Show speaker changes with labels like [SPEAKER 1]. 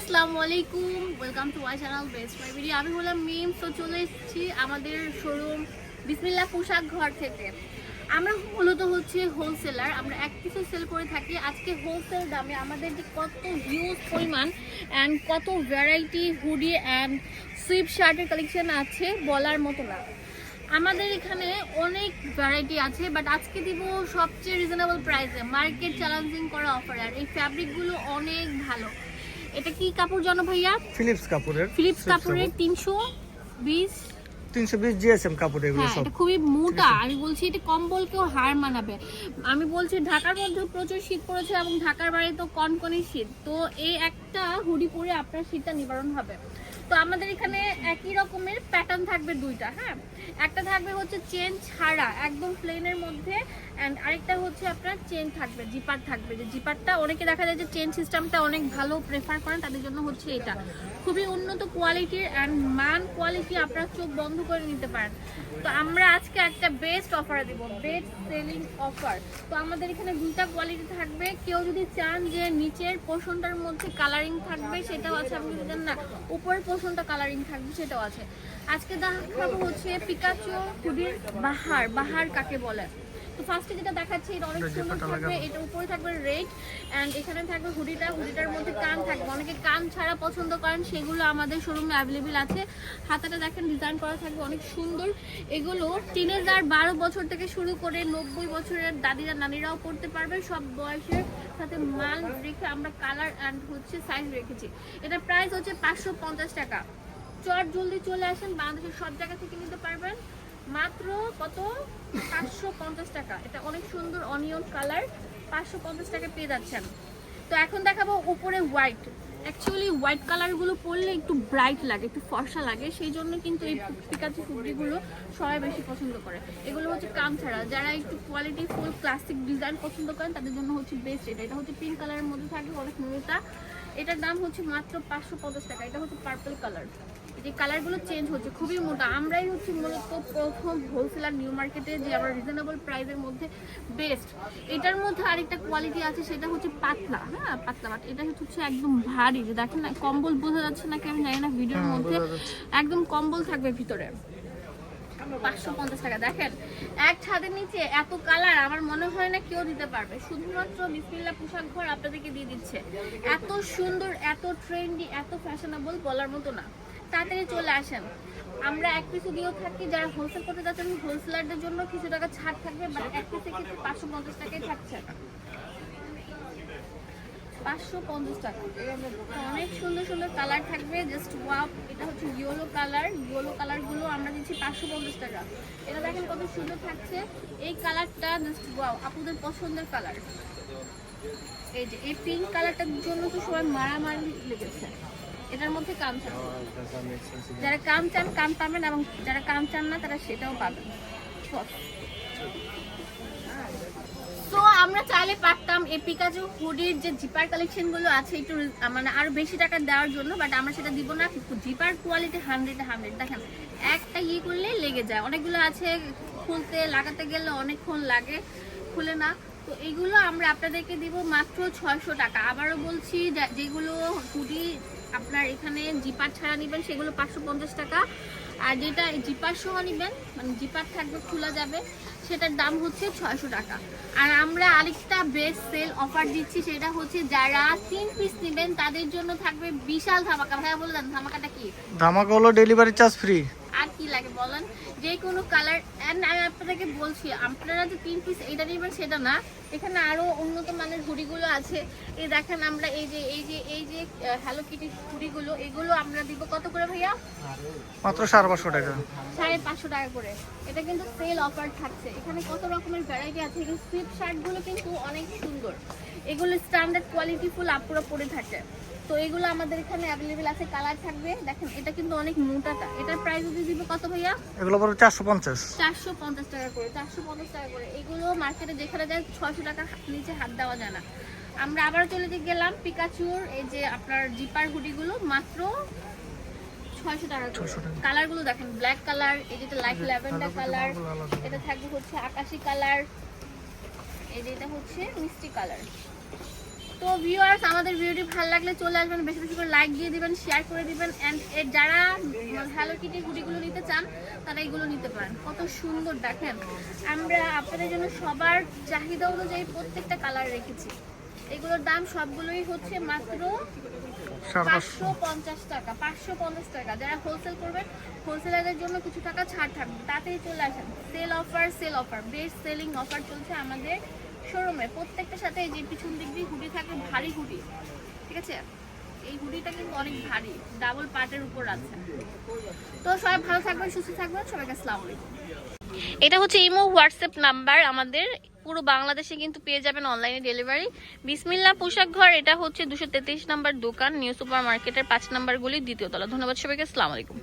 [SPEAKER 1] আসসালামু আলাইকুম welcome to my channel best my video আমি হলাম মিম তো চলে এসেছি আমাদের শোরুম বিসমিল্লা পোশাক ঘর থেকে। আমরা মূলত হচ্ছে হোলসেলার আমরা এক পিসে সেল করে থাকি। আজকে হোলসেল দামে আমাদের যে কত হিউজ পরিমাণ অ্যান্ড কত ভ্যারাইটি হুডি অ্যান্ড সুইপ শার্টের কালেকশন আছে, বলার মতো না। আমাদের এখানে অনেক ভ্যারাইটি আছে বাট আজকে দিব সবচেয়ে রিজনেবল প্রাইসে মার্কেট চ্যালেঞ্জিং করা অফার আর এই ফ্যাব্রিকগুলো অনেক ভালো। এটা কি কাপড় জানো ভাইয়া?
[SPEAKER 2] ফিলিপস কাপড়ের
[SPEAKER 1] ফিলিপস কাপড়ের তিনশো বিশ।
[SPEAKER 2] তিনশো বিশ জিএসএম কাপড় এগুলো
[SPEAKER 1] হ্যাঁ
[SPEAKER 2] সব।
[SPEAKER 1] এটা খুবই মোটা। আমি বলছি এটা কম্বলকেও হার মানাবে। আমি বলছি ঢাকার মধ্যে প্রচুর শীত পড়েছে এবং ঢাকার বাইরে তো কনকনে শীত। তো এই একটা হুডি পরে আপনার শীতটা নিবারণ হবে। তো আমাদের এখানে একই রকমের প্যাটার্ন থাকবে দুইটা হ্যাঁ? একটা থাকবে হচ্ছে চেন ছাড়া, একদম প্লেনের মধ্যে অ্যান্ড আরেকটা হচ্ছে আপনার চেন থাকবে জিপার থাকবে। যে জিপারটা অনেকে দেখা যায় যে চেন সিস্টেমটা অনেক ভালো প্রেফার করেন, তাদের জন্য হচ্ছে এটা। খুবই উন্নত কোয়ালিটির অ্যান্ড মান কোয়ালিটি আপনারা চোখ বন্ধ করে নিতে পারেন। তো আমরা আজকে একটা বেস্ট অফার দিব বেস্ট সেলিং অফার তো আমাদের এখানে দুইটা কোয়ালিটি থাকবে। কেউ যদি চান যে নিচের পোর্শনটার মধ্যে কালারিং থাকবে, সেটাও আছে, আপনি যদি না, উপরের পোর্শনটা কালারিং থাকবে সেটাও আছে। আজকে দেখাবো হচ্ছে পিকাচু হুডির বাহার বাহার কাকে বলে? তো ফার্স্টে যেটা দেখাচ্ছি এটা অনেক সুন্দর থাকবে এটা উপরে থাকবে রেড অ্যান্ড এখানে থাকবে হুডিটা হুডিটার মধ্যে কান থাকবে। অনেকে কান ছাড়া পছন্দ করেন সেগুলো আমাদের শোরুমে অ্যাভেলেবেল আছে। হাতাটা দেখেন ডিজাইন করা থাকবে অনেক সুন্দর। এগুলো টিনেজার বারো বছর থেকে শুরু করে নব্বই বছরের দাদিরা নানিরাও পড়তে পারবে। সব বয়সের সাথে মাল রেখে আমরা কালার অ্যান্ড হচ্ছে সাইজ রেখেছি। এটা প্রাইস হচ্ছে পাঁচশো পঞ্চাশ টাকা। চট জলদি চলে আসেন বাংলাদেশের সব জায়গা থেকে নিতে পারবেন। মাত্র কত? পাঁচশো পঞ্চাশ টাকা। এটা অনেক সুন্দর অনিয়ন কালার। পাঁচশো পঞ্চাশ টাকা পেয়ে যাচ্ছেন। তো এখন দেখাবো উপরে হোয়াইট অ্যাকচুয়ালি হোয়াইট কালারগুলো পরলে একটু ব্রাইট লাগে, একটু ফর্সা লাগে। সেই জন্য কিন্তু এই পিকাচি ফুবড়িগুলো সবাই বেশি পছন্দ করে। এগুলো হচ্ছে কাম ছাড়া যারা একটু কোয়ালিটি ফুল ক্লাসিক ডিজাইন পছন্দ করেন, তাদের জন্য হচ্ছে বেস্ট এটা এটা হচ্ছে পিঙ্ক কালারের মধ্যে থাকে, অনেক মোটা এটার দাম হচ্ছে মাত্র পাঁচশো পঞ্চাশ টাকা। এটা হচ্ছে পার্পল কালার যে কালারগুলো চেঞ্জ হচ্ছে খুবই মোটা। আমরাই হচ্ছে মূলত প্রথম হোলসেলার নিউ মার্কেটে যে আমরা রিজনেবল প্রাইসের মধ্যে বেস্ট এটার মধ্যে আরেকটা কোয়ালিটি আছে সেটা হচ্ছে পাতলা। হ্যাঁ পাতলা বাট এটা হচ্ছে একদম ভারী। যে দেখেন না কম্বল বোঝা যাচ্ছে নাকি আমি জানি না ভিডিওর
[SPEAKER 2] হ্যাঁ,
[SPEAKER 1] মধ্যে। একদম কম্বল থাকবে ভিতরে। পাঁচশো পঞ্চাশ টাকা। দেখেন এক ছাদের নিচে এত কালার আমার মনে হয় না কেউ দিতে পারবে। শুধুমাত্র বিসমিল্লা পোশাক ঘর আপনাদেরকে দিয়ে দিচ্ছে। এত সুন্দর এত ট্রেন্ডি এত ফ্যাশনেবল বলার মতো না। তাড়াতাড়ি চলে আসেন। আমরা এক পিসে দিয়েও থাকি, যারা হোলসেল করতে যাচ্ছেন হোলসেলারদের জন্য কিছু টাকা ছাড় থাকবে বাট এক পিসে কিন্তু পাঁচশো পঞ্চাশ টাকাই থাকছে। পাঁচশো পঞ্চাশ টাকা। অনেক সুন্দর সুন্দর কালার থাকবে জাস্ট ওয়াও এটা হচ্ছে ইয়েলো কালার ইয়েলো কালারগুলো আমরা দিচ্ছি পাঁচশো পঞ্চাশ টাকা। এটা দেখেন কত সুন্দর থাকছে। এই কালারটা জাস্ট ওয়াও আপুদের পছন্দের কালার এই যে, এই পিঙ্ক কালারটার জন্য তো সবাই মারামারি লেগেছে। এটার মধ্যে কাম চান। যারা কাম চান কাম পাবেন এবং যারা কাম চান না তারা সেটাও পাবেন। তো আমরা চাইলে পারতাম এই পিকাজু হুডির যে জিপার কালেকশনগুলো আছে একটু মানে আরও বেশি টাকা দেওয়ার জন্য বাট আমরা সেটা দিব না জিপার কোয়ালিটি হান্ড্রেড হান্ড্রেড দেখেন একটা ইয়ে করলে লেগে যায়। অনেকগুলো আছে খুলতে লাগাতে গেলে অনেকক্ষণ লাগে খুলে না। তো এইগুলো আমরা আপনাদেরকে দিব মাত্র ছয়শো টাকা। আবারও বলছি যেগুলো হুডি আপনার এখানে জিপার ছাড়া নেবেন সেগুলো পাঁচশো পঞ্চাশ টাকা। আর যেটা জিপার সহ নেবেন মানে জিপার থাকবে খোলা যাবে সেটার দাম হচ্ছে ছয়শো টাকা। আর আমরা আরেকটা বেস্ট সেল অফার দিচ্ছি সেটা হচ্ছে যারা তিন পিস নেবেন তাদের জন্য থাকবে বিশাল ধামাকা। ভাইয়া বলে দেন ধামাকাটা কি?
[SPEAKER 2] ধামাকা হলো ডেলিভারি চার্জ ফ্রি
[SPEAKER 1] আর কি লাগে বলেন? যে কোনো কালার অ্যান্ড আমি আপনাদেরকে বলছি আপনারা যে তিন পিস এইটা নেবেন সেটা না। এখানে আরও উন্নত মানের হুডিগুলো আছে। এই দেখেন আমরা এই যে এই যে এই যে হ্যালো কিটি হুডিগুলো এগুলো আমরা দিব কত করে ভাইয়া?
[SPEAKER 2] মাত্র সাড়ে পাঁচশো টাকা।
[SPEAKER 1] সাড়ে পাঁচশো টাকা করে। এটা কিন্তু সেল অফার থাকছে। এখানে কত রকমের ভ্যারাইটি আছে? এখানে স্লিপ শার্টগুলো কিন্তু অনেক সুন্দর। এগুলো স্ট্যান্ডার্ড কোয়ালিটি ফুল আপুরা পরে থাকে। তো এগুলো আমাদের এখানে অ্যাভেলেবেল আছে কালার থাকবে। দেখেন এটা কিন্তু অনেক মোটাটা এটার প্রাইস যদি দিব কত ভাইয়া?
[SPEAKER 2] এগুলো পড়বে চারশো পঞ্চাশ।
[SPEAKER 1] চারশো পঞ্চাশ টাকা করে চারশো পঞ্চাশ টাকা করে। এগুলো মার্কেটে যেখানে যায় ছয়শো টাকা নিচে হাত দেওয়া যায় না। আমরা আবার চলে গেলাম পিকাচুর এই যে আপনার জিপার হুডিগুলো মাত্র ছয়শো টাকা করে।
[SPEAKER 2] 600 টাকা।
[SPEAKER 1] কালারগুলো দেখেন ব্ল্যাক কালার এই যেটা লাইট ল্যাভেন্ডার কালার এটা থাকবে হচ্ছে আকাশি কালার এই যে এটা হচ্ছে মিষ্টি কালার তো ভিউয়ার্স আমাদের ভিডিওটি ভালো লাগলে চলে আসবেন বেশি বেশি করে লাইক দিয়ে দিবেন শেয়ার করে দিবেন অ্যান্ড এর যারা হ্যালো কিটি হুডিগুলো নিতে চান তারা এগুলো নিতে পারেন। কত সুন্দর দেখেন। আমরা আপনাদের জন্য সবার চাহিদা অনুযায়ী প্রত্যেকটা কালার রেখেছি। এগুলোর দাম সবগুলোই হচ্ছে মাত্র
[SPEAKER 2] পাঁচশো।
[SPEAKER 1] পঞ্চাশ টাকা পাঁচশো পঞ্চাশ টাকা। যারা হোলসেল করবেন হোলসেলারদের জন্য কিছু টাকা ছাড় থাকবে। তাতেই চলে আসেন। Sale offer sale offer best selling offer চলছে আমাদের শোরুমে প্রত্যেকটার সাথে যে পিছন দিক দিয়ে হুডি থাকবে ভারী হুডি। ঠিক আছে? এই হুডিটা কিন্তু অনেক ভারী ডাবল পার্টের উপর আছে। তো সবাই ভালো থাকবেন, সুস্থ থাকবেন, সবাইকে আসসালামু আলাইকুম। এটা হচ্ছে ইমো হোয়াটসঅ্যাপ নাম্বার আমাদের। পুরো বাংলাদেশে কিন্তু পেয়ে যাবেন অনলাইনে ডেলিভারি বিসমিল্লা পোশাক ঘর, এটা হচ্ছে দুশো তেত্রিশ নাম্বার দোকান, নিউ সুপার মার্কেটের পাঁচ নাম্বার গুলি, দ্বিতীয় তলা। ধন্যবাদ সবাইকে, আসসালামু আলাইকুম।